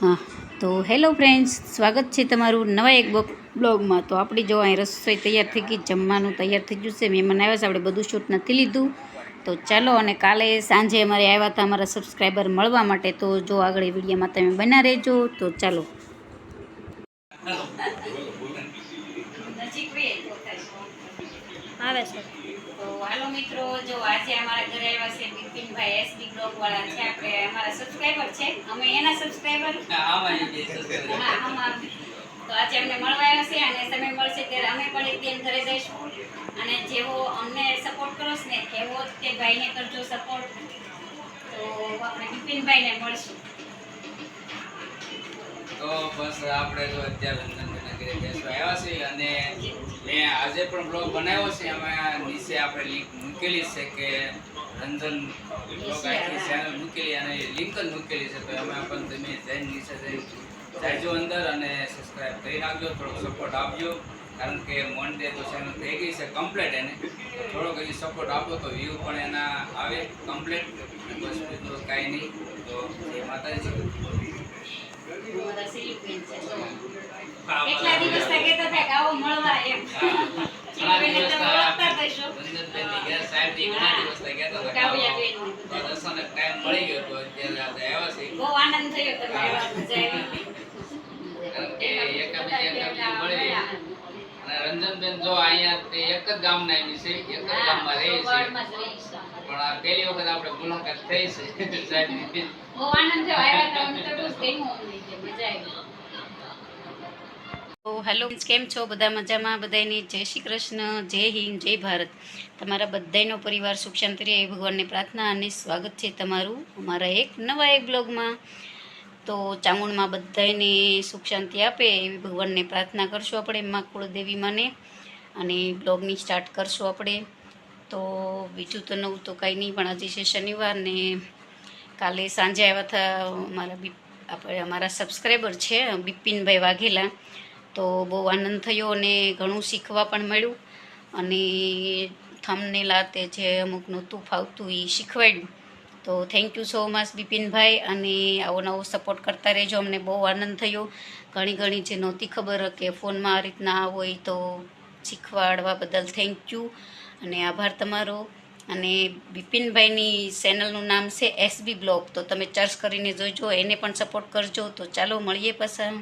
હા. તો hello friends સ્વાગત છે તમારું નવા એક બ્લોગમાં. તો આપણી જો અહીં રસોઈ તૈયાર થઈ ગઈ જમવાનું તૈયાર થઈ ગયું છે. મહેમાન આવ્યા છે આપણે બધું શૂટ નથી લીધું. તો ચાલો અને કાલે સાંજે અમારે આવ્યા હતા અમારા સબસ્ક્રાઈબર મળવા માટે. તો જો આગળ વિડીયોમાં તમે બના રહેજો. તો ચાલો. આવે છે. તો હાલો મિત્રો જો આજે અમારા ઘરે આવ્યા છે બિપિનભાઈ એસડી બ્લોગ વાળા છે. આપણે અમારા સબસ્ક્રાઈબર છે. અમે એના સબસ્ક્રાઇબર હા આમાં. તો આજે અમને મળવા આવ્યા છે અને સમય મળશે ત્યારે અમે પણ એક દિન ઘરે જઈશું. અને જેવો અમને સપોર્ટ કરો ને એવો તે ભાઈને કરજો સપોર્ટ તો આપણે બિપિનભાઈને મળશું. તો બસ આપણે જો અત્યારે રંજનભાઈના ઘરે બેસવા આવ્યા છીએ અને મેં આજે પણ બ્લોગ બનાવ્યો છે. એમાં નીચે આપણે લિંક મૂકેલી છે કે રંજન બ્લોગ આખી ચેનલ મૂકેલી અને લિંક જ મૂકેલી છે. તો એમાં પણ તમે જઈને નીચે જઈ જાજો અંદર અને સબસ્ક્રાઈબ કરી નાખજો થોડોક સપોર્ટ આપજો. કારણ કે મોન્ડે તો ચેનલ થઈ ગઈ છે કમ્પ્લીટ એને. થોડોક હજી સપોર્ટ આપો તો વ્યૂ પણ એના આવે કમ્પ્લીટ બસ તો કાંઈ નહીં. તો આવી. કારણ કે આવો મળવા એમ. રંજનબેન જો અહીંયા તે એક જ ગામ ના છે એક જ ગામમાં રહે છે. પણ આ પહેલી વખત આપણે મુલાકાત થઈ છે સાહેબ બહુ આનંદ થયો. આવ્યા હતા અમને તો બહુ ગમ્યું અમને કે મજા આવી તો હેલો કેમ છો? બધા મજામાં? બધાને જય શ્રી કૃષ્ણ, જય હિન્દ, જય ભારત. તમારા બધાનો પરિવાર સુખ શાંતિ રહે એ ભગવાનને પ્રાર્થના અને સ્વાગત છે તમારું, અમારા એક નવા એક બ્લોગમાં. તો ચામુંડમાં બધાને સુખ શાંતિ આપે એવી ભગવાનને પ્રાર્થના કરશું આપણે, મા કુળદેવી માને. અને બ્લોગની સ્ટાર્ટ કરશું આપણે. તો બીજું તો નવું તો કાંઈ નહીં, પણ આજે છે શનિવાર ને કાલે સાંજે આવ્યા હતા અમારા બી, આપણે અમારા સબસ્ક્રાઈબર છે, બિપિનભાઈ વાઘેલા. તો બહુ આનંદ થયો અને ઘણું શીખવા પણ મળ્યું. અને થમને લાતે જે અમુક નહોતું ફાવતું એ શીખવાડ્યું. તો થેન્ક યુ સો મચ બિપિનભાઈ. અને આવો નવો સપોર્ટ કરતા રહેજો. અમને બહુ આનંદ થયો. ઘણી ઘણી જે નહોતી ખબર કે ફોનમાં આ રીતના હોય તો શીખવાડવા બદલ થેન્ક યુ અને આભાર તમારો. અને બિપિનભાઈની ચેનલનું નામ છે એસબી બ્લોગ તો તમે ચર્ચ કરીને જોઈજો એને પણ સપોર્ટ કરજો. તો ચાલો, મળીએ પાછા.